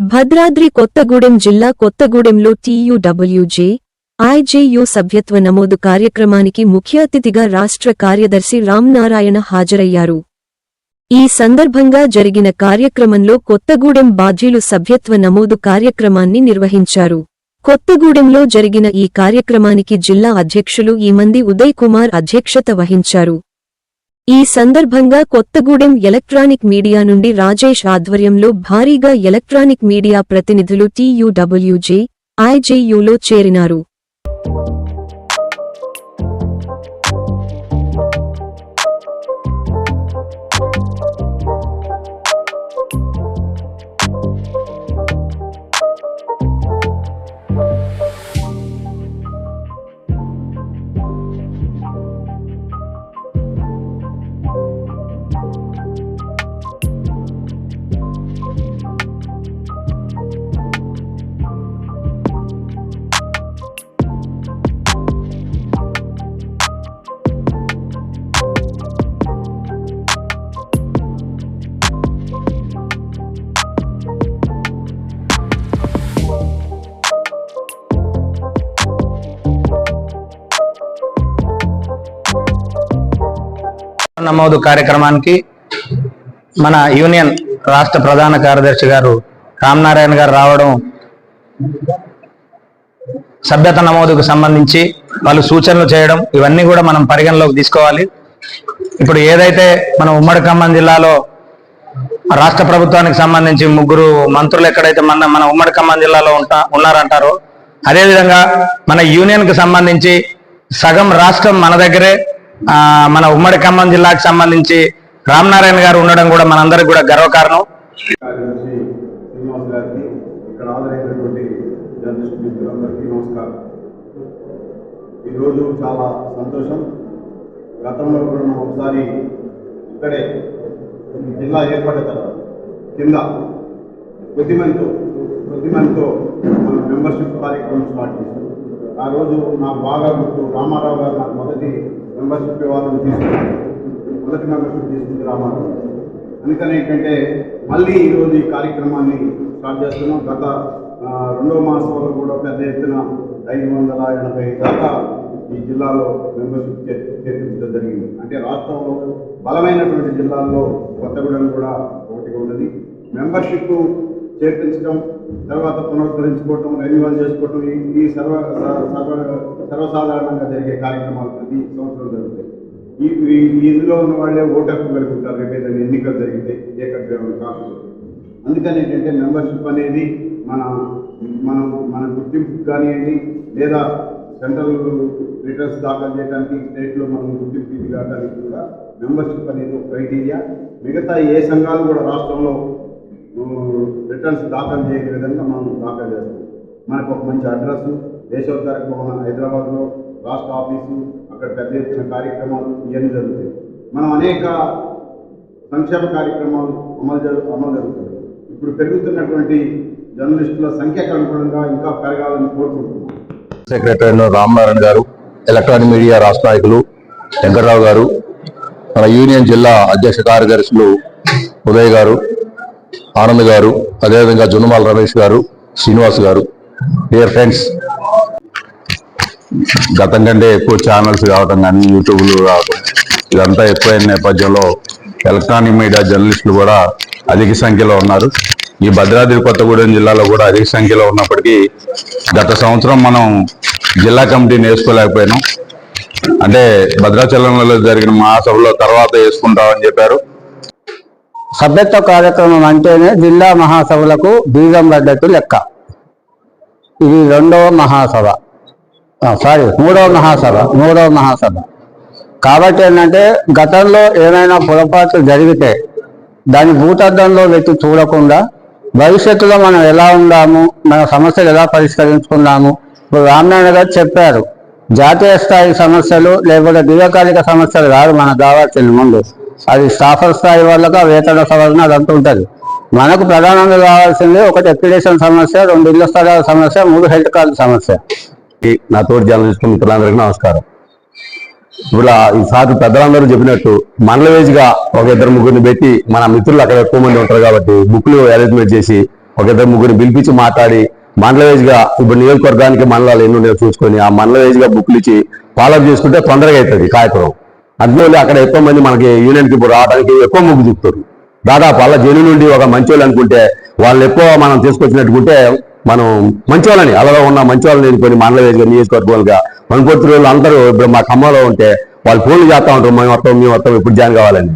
భద్రాద్రి కొత్తగూడెం జిల్లా కొత్తగూడెంలో TUWJ IJU సభ్యత్వ నమోదు కార్యక్రమానికి ముఖ్య అతిథిగా రాష్ట్ర కార్యదర్శి రామ్నారాయణ హాజరయ్యారు. ఈ సందర్భంగా జరిగిన కార్యక్రమంలో కొత్తగూడెం బాధ్యులు సభ్యత్వ నమోదు కార్యక్రమాన్ని నిర్వహించారు. కొత్తగూడెంలో జరిగిన ఈ కార్యక్రమానికి జిల్లా అధ్యక్షులు ఈమంది ఉదయ్ కుమార్ అధ్యక్షత వహించారు. ఈ సందర్భంగా కొత్తగూడెం ఎలక్ట్రానిక్ మీడియా నుండి రాజేష్ ఆధ్వర్యంలో భారీగా ఎలక్ట్రానిక్ మీడియా ప్రతినిధులు టీయూడబ్ల్యూజే ఐజేయూలో చేరినారు. నమోదు కార్యక్రమానికి మన యూనియన్ రాష్ట్ర ప్రధాన కార్యదర్శి గారు రామనారాయణ గారు రావడం సభ్యత నమోదుకు సంబంధించి వాళ్ళు సూచనలు చేయడం ఇవన్నీ కూడా మనం పరిగణలోకి తీసుకోవాలి. ఇప్పుడు ఏదైతే మన ఉమ్మడి ఖమ్మం జిల్లాలో రాష్ట్ర ప్రభుత్వానికి సంబంధించి ముగ్గురు మంత్రులు ఎక్కడైతే మన మన ఉమ్మడి ఖమ్మం జిల్లాలో ఉంటా ఉన్నారంటారో అదేవిధంగా మన యూనియన్కి సంబంధించి సగం రాష్ట్రం మన దగ్గరే మన ఉమ్మడి ఖమ్మం జిల్లాకు సంబంధించి రామనారాయణ గారు ఉండడం కూడా మనందరికి కూడా గర్వకారణం. గారికి ఇక్కడ ఈరోజు చాలా సంతోషం. గతంలో కూడా మనం ఒకసారి ఇక్కడే జిల్లా ఏర్పడిన తర్వాత కింద కొద్ది మందితో కొద్ది మందితో మన మెంబర్షిప్ కార్యక్రమం స్టార్ట్ చేశాం. ఆ రోజు నాకు బాగా గుర్తు రామారావు గారు నాకు మొదటి మెంబర్షిప్ ఇవ్వాలని తీసుకున్నారు మొదటి మెంబర్షిప్ తీసుకుంది రామారావు. గారు. అందుకని ఏంటంటే మళ్ళీ ఈరోజు ఈ కార్యక్రమాన్ని స్టార్ట్ చేస్తున్నాం. గత రెండో మాసంలో కూడా పెద్ద ఎత్తున ఐదు వందల ఎనభై దాకా ఈ జిల్లాలో మెంబర్షిప్ చేర్పించడం జరిగింది. అంటే రాష్ట్రంలో బలమైనటువంటి జిల్లాల్లో కొత్తగూడెం కూడా ఒకటిగా ఉన్నది. మెంబర్షిప్ చేర్పించడం తర్వాత పునరుద్ధరించుకోవటం రెన్యువల్ చేసుకోవటం ఈ ఈ సర్వ సర్వ సర్వసాధారణంగా జరిగే కార్యక్రమాలు ప్రతి సంవత్సరం జరుగుతాయి. ఈ ఇందులో ఉన్న వాళ్ళే ఓటు హక్కు కలిగి ఉంటారు రేపు ఏదైనా ఎన్నికలు జరిగితే ఏకగ్రహం కాదు. అందుకని ఏంటంటే మెంబర్షిప్ అనేది మన మనం మన గుర్తింపు కానివ్వండి లేదా సెంట్రల్ రిటర్న్స్ దాఖలు చేయడానికి స్టేట్లో మనం గుర్తింపు కావడానికి కూడా మెంబర్షిప్ అనేది ఒక క్రైటీరియా. మిగతా ఏ సంఘాలు కూడా రాష్ట్రంలో రిటర్న్స్ దాఖలు చేయని విధంగా మనం దాఖలు చేస్తాం. మనకు ఒక మంచి అడ్రస్ దేశోత్తరకు మన హైదరాబాద్లో రాష్ట్ర ఆఫీసు అక్కడ పెద్ద ఎత్తున కార్యక్రమాలు ఇవన్నీ జరుగుతాయి. మనం అనేక సంక్షేమ కార్యక్రమాలు అమలు జరు అమలు జరుగుతుంది ఇప్పుడు పెరుగుతున్నటువంటి జర్నలిస్టుల సంఖ్యకు అనుగుణంగా ఇంకా పెరగాలని కోరుకుంటున్నాం. సెక్రటరీ రామనారాయణ గారు ఎలక్ట్రానిక్ మీడియా రాష్ట్ర నాయకులు వెంకటరావు గారు మన యూనియన్ జిల్లా అధ్యక్ష కార్యదర్శులు ఉదయ్ గారు ఆనంద్ గారు అదేవిధంగా జునుమాల రమేష్ గారు శ్రీనివాస్ గారు. డియర్ ఫ్రెండ్స్ గతం కంటే ఎక్కువ ఛానల్స్ రావడం కానీ యూట్యూబ్లు రావడం ఇదంతా ఎక్కువైన నేపథ్యంలో ఎలక్ట్రానిక్ మీడియా జర్నలిస్టులు కూడా అధిక సంఖ్యలో ఉన్నారు. ఈ భద్రాద్రి కొత్తగూడెం జిల్లాలో కూడా అధిక సంఖ్యలో ఉన్నప్పటికీ గత సంవత్సరం మనం జిల్లా కమిటీని వేసుకోలేకపోయినాం అంటే భద్రాచలంలో జరిగిన మహాసభలో తర్వాత వేసుకుంటామని చెప్పారు. సభ్యత్వ కార్యక్రమం అంటేనే జిల్లా మహాసభలకు బీజం పడ్డట్టు లెక్క. ఇది రెండవ మహాసభ. సారీ మూడవ మహాసభ మూడవ మహాసభ. కాబట్టి ఏంటంటే గతంలో ఏమైనా పొరపాట్లు జరిగితే దాని భూతద్దంలో పెట్టి చూడకుండా భవిష్యత్తులో మనం ఎలా ఉందాము మన సమస్యలు ఎలా పరిష్కరించుకున్నాము ఇప్పుడు రామనారాయణ గారు చెప్పారు జాతీయ స్థాయి సమస్యలు లేకపోతే దీర్ఘకాలిక సమస్యలు కాదు మనకు కావాల్సింది ముందు. అది స్టాఫర్ స్థాయి వాళ్ళకి ఆ వేతన సవరణ అదంతా ఉంటుంది. మనకు ప్రధానంగా కావాల్సింది ఒకటి అప్లికేషన్ సమస్య రెండు ఇళ్ళ స్థలాల సమస్య మూడు హెల్త్ కార్డు సమస్య. ఈ నా తోటి జర్నలిస్ట్ మిత్రులందరికీ నమస్కారం. ఇప్పుడు ఈ ఈసారి పెద్దలందరూ చెప్పినట్టు మండల వేజ్గా ఒక ఇద్దరు ముగ్గురిని పెట్టి మన మిత్రులు అక్కడ ఎక్కువ మంది ఉంటారు కాబట్టి బుక్లు అరేంజ్మెంట్ చేసి ఒక ఇద్దరు ముగ్గురిని పిలిపించి మాట్లాడి మండల వేజ్గా ఇప్పుడు నియోజకవర్గానికి మండలాలు ఎన్ని ఉన్నాయో చూసుకొని ఆ మండల వేజ్గా బుక్లు ఇచ్చి ఫాలోఅప్ చేసుకుంటే తొందరగా అవుతుంది కార్యక్రమం. అందువల్ల అక్కడ ఎక్కువ మంది మనకి యూనియన్కి రావడానికి ఎక్కువ మొగ్గు చూపుతారు. దాదాపు అలా జైలు నుండి ఒక మంచోళ్ళు అనుకుంటే వాళ్ళని ఎక్కువ మనం తీసుకొచ్చినట్టుకుంటే మనం మంచోళ్ళని అలాగా ఉన్న మంచోళ్ళని ఎన్నుకొని మండల వేదిక నియోజకవర్గాలుగా వనపర్తి రోజులు అందరూ ఇప్పుడు మా ఖమ్మంలో ఉంటే వాళ్ళు ఫోన్లు చేస్తూ ఉంటారు మేము వస్తాం మేము వస్తాం ఇప్పుడు జాయిన్ కావాలని.